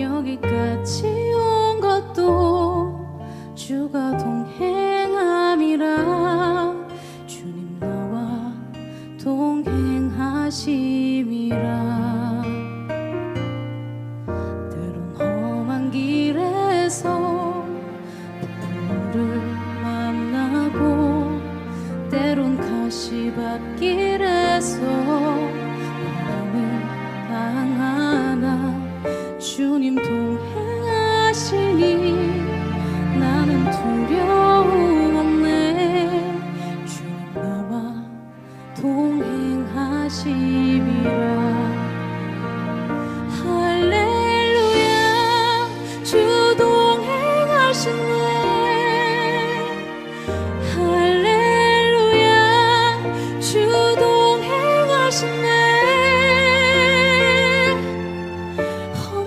여기까지 온 것도 주가 동행함이라. 주님 나와 동행하심이라. 때론 험한 길에서 눈물을 만나고 때론 가시밭길에서 주님 동행하시니 나는 두려움 없네. 주님 나와 동행하시리라.